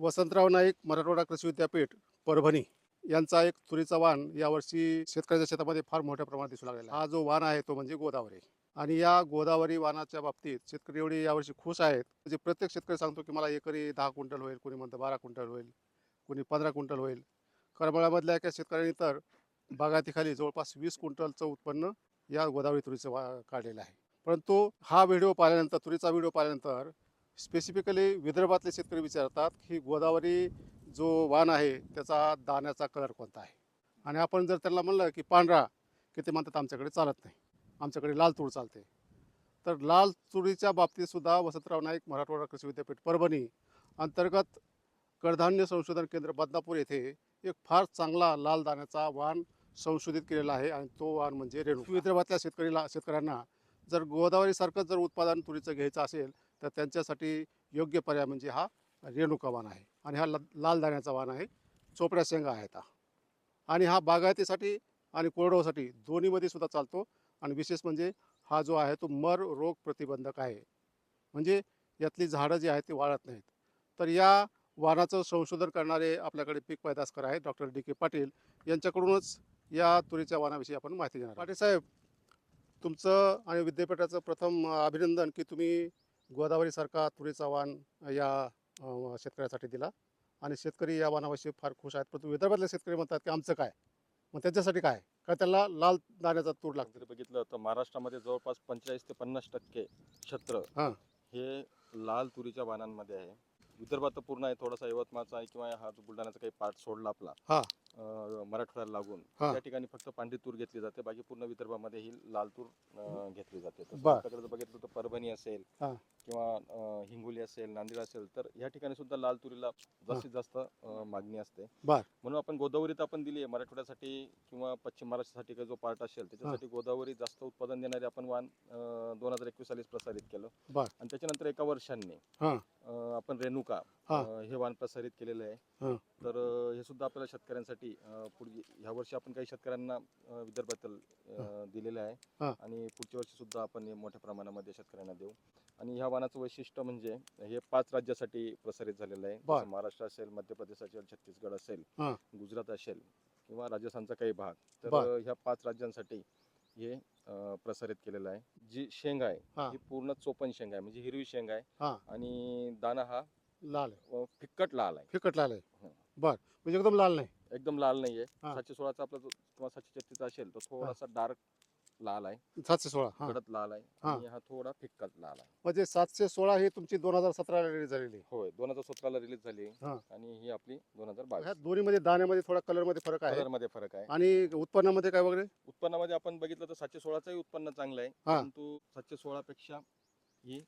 वसंतराव नाईक मराठवाडा कृषी विद्यापीठ परभणी यांचा एक तुरीचा वाण यावर्षी शेतकऱ्याच्या शेतामध्ये फार मोठ्या प्रमाणात दिसू लागलेला हा जो वाण आहे तो म्हणजे गोदावरी. आणि या गोदावरी वाणाच्या बाबतीत शेतकरी एवढे यावर्षी खुश आहेत. म्हणजे प्रत्येक शेतकरी सांगतो की मला एकरी दहा क्विंटल होईल कोणी म्हणतं बारा क्विंटल होईल कोणी पंधरा क्विंटल होईल. करमाळ्यामधल्या एका शेतकऱ्यांनी तर बागायतीखाली जवळपास वीस क्विंटलचं उत्पन्न या गोदावरी तुरीचं वा काढलेलं आहे. परंतु हा व्हिडिओ पाहिल्यानंतर तुरीचा व्हिडिओ पाहिल्यानंतर स्पेसिफिकली विदर्भातले शेतकरी विचारतात की गोदावरी जो वाण आहे त्याचा दाण्याचा कलर कोणता आहे? आणि आपण जर त्यांना म्हणलं की पांढरा की ते म्हणतात आमच्याकडे चालत नाही. आमच्याकडे लाल तूर चालते तर लाल तुरीच्या बाबतीतसुद्धा वसंतराव नाईक मराठवाडा कृषी विद्यापीठ परभणी अंतर्गत कडधान्य संशोधन केंद्र बदनापूर येथे एक फार चांगला लाल दाण्याचा वाण संशोधित केलेला आहे आणि तो वाण म्हणजे रेणू विदर्भातल्या शेतकरीला शेतकऱ्यांना जर गोदावरीसारखं जर उत्पादन तुरीचं घ्यायचं असेल तर त्यांच्यासाठी योग्य पर्याय म्हणजे हा रेणुका वाण आहे आणि हा ल- लाल दाण्याचा वाण आहे. चोपड्या शेंगा आहेत हा. आणि हा बागायतीसाठी आणि कोरडवासाठी दोन्हीमध्ये सुद्धा चालतो आणि विशेष म्हणजे हा जो आहे तो मर रोग प्रतिबंधक आहे. म्हणजे यातली झाडं जी आहेत ती वाळत नाहीत. तर या वाणाचं संशोधन करणारे आपल्याकडे पीक पैदासकर आहेत डॉक्टर डी के पाटील. यांच्याकडूनच या तुरीच्या वाणाविषयी आपण माहिती घेणार पाटील साहेब तुमचं आणि विद्यापीठाचं प्रथम अभिनंदन की तुम्ही गोदावरीसारखा तुरीचा वाण या शेतकऱ्यासाठी दिला. आणि शेतकरी या वाणाविषयी फार खुश आहेत. परंतु विदर्भातले शेतकरी म्हणतात की आमचं काय? मग त्यांच्यासाठी काय? काय त्याला लाल दाण्याचा तूर लागतो. बघितलं तर महाराष्ट्रामध्ये जवळपास पंचेचाळीस ते पन्नास टक्के क्षेत्र हा. हे लाल तुरीच्या वाणांमध्ये आहे. विदर्भात तर पूर्ण आहे. थोडासा यवतमाळचा आहे किंवा हा जो बुलढाण्याचा काही पार्ट सोडला आपला. हा. अं, मराठवाड्याला लागून हा. त्या ठिकाणी फक्त पांढरी तूर घेतली जाते बाकी पूर्ण विदर्भामध्ये ही लाल तूर अं, घेतली जाते तसं बर. आपल्याकडे जर बघितलं तर परभणी असेल हा. किंवा अं, हिंगोली असेल नांदेड असेल तर या ठिकाणी सुद्धा लाल तुरीला जास्तीत जास्त अं, मागणी असते बर. म्हणून आपण गोदावरीत आपण दिली आहे मराठवाड्यासाठी किंवा पश्चिम महाराष्ट्रासाठी काही जो पार्ट असेल त्याच्यासाठी गोदावरी जास्त उत्पादन देणारे आपण वाण दोन हजार एकवीस सालीच प्रसारित केलं बर. आणि त्याच्यानंतर एका वर्षांनी हा. अं, आपण रेणुका हा. अं, हे वाण प्रसारित केलेलं आहे. तर अं, हे सुद्धा आपल्याला शेतकऱ्यांसाठी अं, पुढे ह्या वर्षी आपण काही शेतकऱ्यांना अं, विदर्भातील अं, दिलेलं आहे. आणि पुढच्या वर्षी सुद्धा आपण हे मोठ्या प्रमाणामध्ये शेतकऱ्यांना देऊ आणि ह्या वाणाचं वैशिष्ट्य म्हणजे हे पाच राज्यासाठी प्रसारित झालेलं आहे बर. जसं महाराष्ट्र असेल मध्य प्रदेश असेल छत्तीसगड असेल हा. गुजरात असेल किंवा राजस्थानचा काही भाग तर बर. अं, ह्या पाच राज्यांसाठी हे अं, प्रसारित केलेलं आहे जी शेंग आहे हा. ही पूर्ण चोपन शेंग आहे म्हणजे हिरवी शेंग आहे हा. आणि दाना हा लाल आहे अं, फिक्कट लाल आहे फिकट लाल आहे हं. बर. म्हणजे एकदम लाल नाही? एकदम लाल नाहीये. हा. सातशे सोळाचा आपला जो किंवा सातशे छत्तीसचा असेल तो थोडासा डार्क लाल आहे. सातशे सोळा हा. गडद लाल आहे हा. आणि हा थोडा फिक्कट लाल आहे. म्हणजे सातशे सोळा ही तुमची दोन हजार सतराला रिलीज झालेली आहे. होय दोन हजार सतराला रिलीज झाली हा. आणि ही आपली दोन हजार ह्या बावीस दोन्हीमध्ये दाण्यामध्ये थोडा कलरमध्ये फरक आहे. कलरमध्ये फरक आहे. आणि उत्पन्नामध्ये काय वगैरे? उत्पन्नामध्ये आपण बघितलं तर सातशे सोळाचाही उत्पन्न चांगलं आहे. हा. परंतु सातशे सोळा पेक्षा ही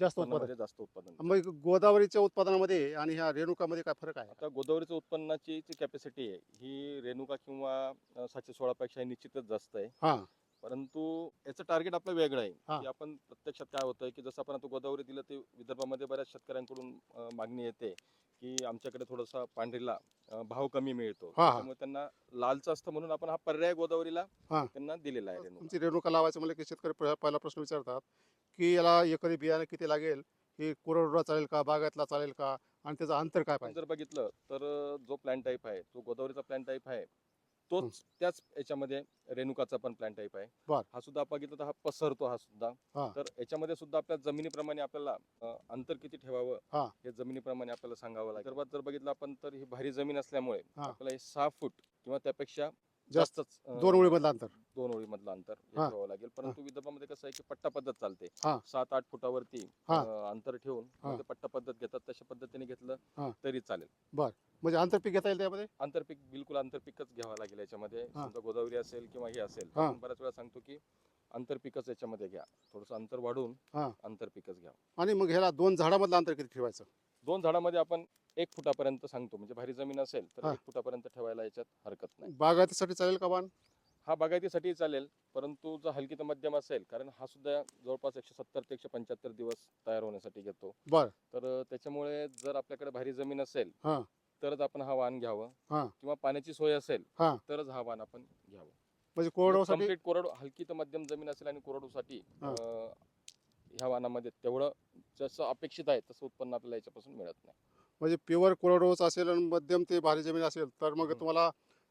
जास्त उत्पादन. उत्पन्नामध्ये जास्त उत्पादन. मग गोदावरीच्या उत्पादनामध्ये आणि ह्या रेणुकामध्ये काय फरक आहे? आता गोदावरीचं उत्पन्नाची जी कॅपॅसिटी आहे ही रेणुका किंवा अं, सातशे सोळा पेक्षा निश्चितच जास्त आहे. हा. परंतु याचं टार्गेट आपलं वेगळं आहे. की आपण प्रत्यक्षात काय होतंय की जसं आपण आता गोदावरी दिलं ते विदर्भामध्ये बऱ्याच शेतकऱ्यांकडून अं, मागणी येते की आमच्याकडे थोडासा पांढरीला अं, भाव कमी मिळतो. हा, हा. त्यामुळे त्यांना लालचं असतं म्हणून आपण हा पर्याय गोदावरीला हा. त्यांना दिलेला आहे रेणुका. तुमची रेणुका लावायचं की शेतकरी पहिला प्रश्न विचारतात की याला एकरी बियाणं किती लागेल? ही कोरडवा चालेल का? बागायतला चालेल का? आणि त्याचं अंतर काय आपण पाहिजे? जर बघितलं तर जो प्लॅन टाईप आहे जो गोदावरीचा प्लॅन टाईप आहे तोच त्याच याच्यामध्ये रेणुकाचा पण प्लॅन टाईप आहे. बर. हा सुद्धा आपण बघितलं तर हा पसरतो हा सुद्धा. तर याच्यामध्ये सुद्धा आपल्या जमिनीप्रमाणे आपल्याला अं, अंतर किती हा. ठेवावं? हे. जमिनीप्रमाणे आपल्याला सांगावं लागेल. जर बघितलं आपण तर ही भारी जमीन असल्यामुळे हा. आपल्याला हे सहा फूट किंवा त्यापेक्षा जास्तच अं, दोन ओळीमधलं अंतर दोन ओळीमधलं अंतर हे हा. ठेवावं लागेल परंतु विदर्भामध्ये कसं आहे की पट्टा पद्धत चालते हा. सात आठ फुटावरती हा. अं, अंतर ठेवून हा. मग ते पट्टा पद्धत घेतात तशा पद्धतीने हा. घेतलं तरी चालेल म्हणजे आंतरपीक घेता येईल त्यामध्ये आंतरपीक बिलकुल आंतरपीकच घ्यावं लागेल याच्यामध्ये हा. समजा गोदावरी असेल किंवा हे असेल हा. आपण बऱ्याच वेळा सांगतो की आंतरपीकच याच्यामध्ये घ्या थोडस अंतर वाढवून हा. आंतरपीकच घ्या आणि मग ह्याला दोन झाडामधलं अंतर किती ठेवायचं दोन झाडामध्ये आपण एक फुटापर्यंत सांगतो म्हणजे भारी जमीन असेल तर हा. एक फुटापर्यंत ठेवायला याच्यात हरकत नाही बागायतीसाठी चालेल का वाण हा बागायतीसाठी चालेल परंतु जर हलकी तर मध्यम असेल कारण हा सुद्धा जवळपास एकशे सत्तर ते एकशे पंच्याहत्तर दिवस तयार होण्यासाठी घेतो बर तर अं, त्याच्यामुळे जर आपल्याकडे भारी जमीन असेल हा. तरच आपण हा वाण घ्यावं हा. किंवा पाण्याची सोय असेल हा. तरच हा वाण आपण घ्यावं म्हणजे कोरडवासाठी कंप्लीट कोरडू हलकी तर मध्यम जमीन असेल आणि कोरडूसाठी हा. अं, ह्या वाणामध्ये तेवढं जसं अपेक्षित आहे तसं उत्पन्न आपल्याला याच्यापासून मिळत नाही. म्हणजे प्युअर कोरडवाहूच असेल आणि मध्यम ते भारी जमीन असेल तर मग. तुम्हाला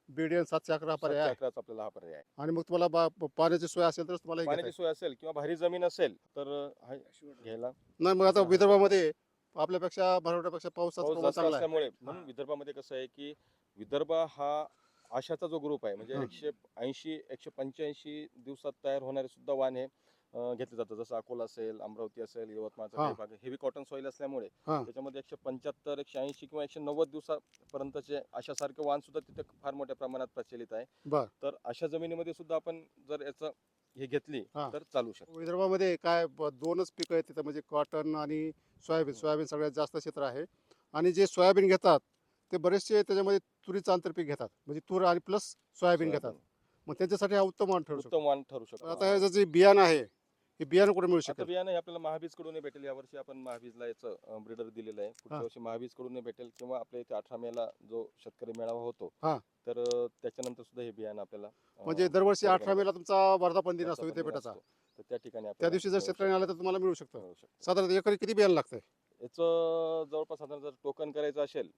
बीडीएन सातशे अकरा पर्याय आहे. आपल्याला हा पर्याय आहे. आणि मग तुम्हाला बा- पाण्याची सोय असेल तर तुम्हाला हे घेता पाण्याची सोय असेल किंवा भारी जमीन असेल तर हा घ्यायला. नाही मग आता विदर्भामध्ये आपल्यापेक्षा भरवड्यापेक्षा पावसाचं पाऊस प्रमाण जास्त चांगला आहे. असल्यामुळे म्हणून विदर्भामध्ये कसं आहे की विदर्भ हा आशाचा जो ग्रुप आहे म्हणजे हा. एकशे ऐंशी एकशे पंच्याऐंशी दिवसात तयार होणारे सुद्धा वाण हे घेतले जातात जसं अकोला असेल अमरावती असेल यवतमाळचा. काही भाग हेवी कॉटन सॉईल असल्यामुळे हा. त्याच्यामध्ये एकशे पंच्याहत्तर एकशे ऐंशी किंवा एकशे नव्वद दिवसापर्यंतचे अशासारखे वाण सुद्धा तिथे फार मोठ्या प्रमाणात प्रचलित आहे. बर. तर अशा जमिनीमध्ये सुद्धा आपण जर याचं हे घेतली हा. तर चालू शकतो. विदर्भामध्ये काय ब- दोनच पिकं आहेत तिथं. म्हणजे कॉटन आणि सोयाबीन सोयाबीन सगळ्यात जास्त क्षेत्र आहे. आणि जे सोयाबीन घेतात ते बरेचसे त्याच्यामध्ये तुरीचं आंतरपीक घेतात. म्हणजे तूर आणि प्लस सोयाबीन घेतात. मग त्यांच्यासाठी हा उत्तम वाण ठरू शकतो. उत्तम वाण ठरू शकतो. आता हे जे बियाणं आहे हे बियाणं कुठे मिळू आता शकेल बियाणं हे आपल्याला महाबीजकडून भेटेल यावर्षी आपण महाबीजला याचं ब्रिडर दिलेलं आहे पुढच्या हा. वर्षी महाबीजकडून भेटेल किंवा आपल्या इथे अठरा मेला जो शेतकरी मेळावा होतो हा. तर अं, त्याच्यानंतर सुद्धा हे बियाणं आपल्याला अं, म्हणजे दरवर्षी बरोबर. अठरा मेला तुमचा वर्धापन दिन असतो वर्धापन विद्यापीठाचा असतो. तर त्या ठिकाणी त्या आपल्याला दिवशी जर मिळू शेतकऱ्यांनी आलं तर तुम्हाला मिळू शकतं, शकतं मिळू शकतं. साधारण एकरी किती बियाणं लागतंय याचं जवळपास साधारण जर टोकन करायचं असेल.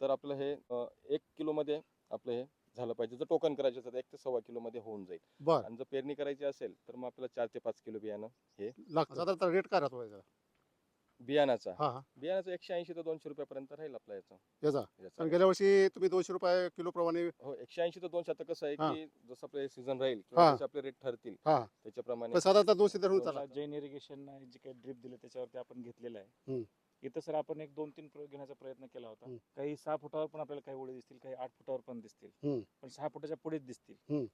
तर आपलं हे अं, एक किलो मध्ये आपलं हे झालं पाहिजे. जर टोकन करायचं असेल तर एक ते सव्वा किलो मध्ये होऊन जाईल. बर. आणि जर पेरणी करायची असेल तर मग आपल्याला चार ते पाच किलो बियाणं लागतं. साधारणतः रेट काय राहतो याचा? बियाणाचा. हा हा. बियाणाचं एकशे ऐंशी ते दोनशे रुपयापर्यंत राहील आपलं याचं. याचा. याचं. कारण गेल्या वर्षी तुम्ही दोनशे रुपये किलो प्रमाणे हो एकशे ऐंशी ते दोनशे. आता कसं आहे हा. की जसं आपले सीझन राहील हा. जसे आपले रेट ठरतील हा. त्याच्याप्रमाणे. पण साधारणतः दोनशे धरून चाला आता जैन इरिगेशन जे काही ड्रिप दिले त्याच्यावरती आपण घेतलेलं हम्म. आहे इथं सर आपण एक दोन तीन प्रयोग घेण्याचा प्रयत्न केला होता हम्म. काही सहा फुटावर पण आपल्याला काही ओळी दिसतील काही आठ फुटावर पण दिसतील हम्म. पण सहा फुटाच्या पुढेच दिसतील.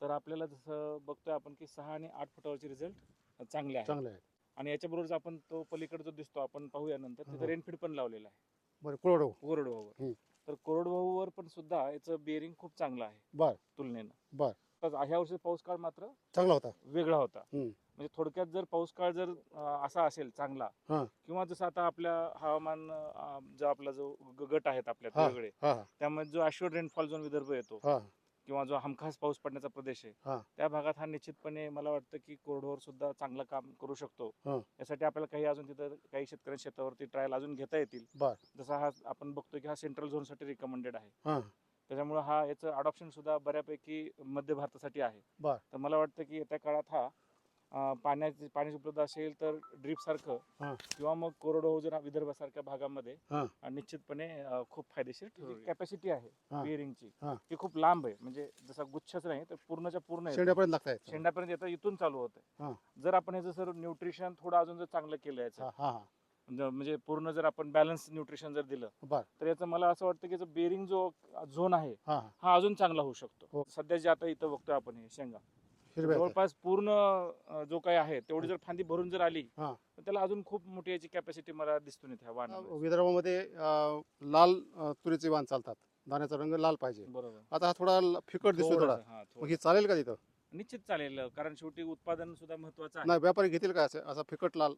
तर आपल्याला जसं बघतोय आपण की सहा आणि आठ फुटावरचे रिझल्ट चांगले आहेत चांगले आहे आणि याच्याबरोबर आपण तो पलीकडे जो दिसतो आपण पाहूया नंतर हा. तिथं रेनफीड पण लावलेला आहे बरं कोरडो कोरडवाहूवर हम्म. तर कोरडवाहूवर पण सुद्धा याचं बेरिंग खूप चांगलं आहे बर तुलनेनं बर. तर ह्या वर्षी पाऊस काळ मात्र चांगला होता वेगळा होता हम्म. म्हणजे थोडक्यात जर पाऊस काळ जर अं, असा असेल चांगला हा. किंवा जसं आता आपल्या हवामान अं, जो आपला जो ग- गट आहेत आपल्या हा. वेगळे हा त्यामध्ये जो अश्युअर रेनफॉल झोन विदर्भ येतो हा किंवा जो हमखास पाऊस पडण्याचा प्रदेश हा. आहे त्या भागात हा निश्चितपणे मला वाटतं की कोरडोवर सुद्धा चांगलं काम करू शकतो हा. यासाठी आपल्याला काही अजून तिथं काही शेतकऱ्यांच्या शेतावरती ट्रायल अजून घेता येतील बर. जसा हा आपण बघतोय की हा सेंट्रल झोनसाठी रिकमेंडेड आहे हा त्याच्यामुळे हा याचं अडॉप्शन सुद्धा बऱ्यापैकी मध्य भारतासाठी आहे बर. तर मला वाटतं की येत्या काळात हा पाण्याची पाणी उपलब्ध असेल तर ड्रीप सारखं हा. किंवा मग कोरडवाहू जर विदर्भासारख्या भागामध्ये हा. निश्चितपणे अं, खूप फायदेशीर कॅपॅसिटी आहे हा. बिअरिंगची हा. ती खूप लांब आहे म्हणजे जसा गुच्छच नाही तर पूर्णच्या पूर्ण येतं. शेंड्यापर्यंत लागतायत शेंडापर्यंत येतं इथून चालू हा. होतं जर आपण याचं सर न्यूट्रिशन थोडं अजून जर चांगलं केलं याचं हा हा हा म्हणजे- म्हणजे पूर्ण जर आपण बॅलन्स न्यूट्रिशन जर दिलं बर तर याचं मला असं वाटतं की बेरिंग जो झोन आहे हा हा हा अजून चांगला होऊ शकतो हो. सध्या जे आता इथं बघतोय आपण हे शेंगा हिरव्या आहेत. जवळपास पूर्ण अं, जो काही आहे तेवढी जर फांदी भरून जर आली हा. तर त्याला अजून खूप मोठी याची कॅपॅसिटी मला दिसतो नाही त्या वाहनामध्ये. विदर्भामध्ये अं, लाल अं, तुरीचे वाण चालतात दाण्याचा रंग लाल पाहिजे बरोबर आता हा थोडा ल- फिकट दिसतो थोडा थोडंसं, हा, थोडं. मग हे चालेल का तिथं निश्चित चालेल कारण शेवटी उत्पादन सुद्धा महत्वाचं आहे नाही व्यापारी घेतील का असं असा फिकट लाल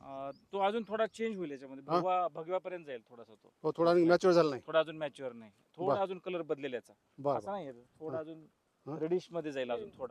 अं, तो अजून थोडा चेंज होईल याच्यामध्ये हा? भगवा भगव्यापर्यंत जाईल थोडासा तो हो थोडा मॅच्युअर झाला नाही थोडा अजून मॅच्युअर नाही थोडा बर. अजून कलर बदलेल याचा बरं असं नाही थोडा. अजून हा? रेडिशमध्ये जाईल अजून थोडा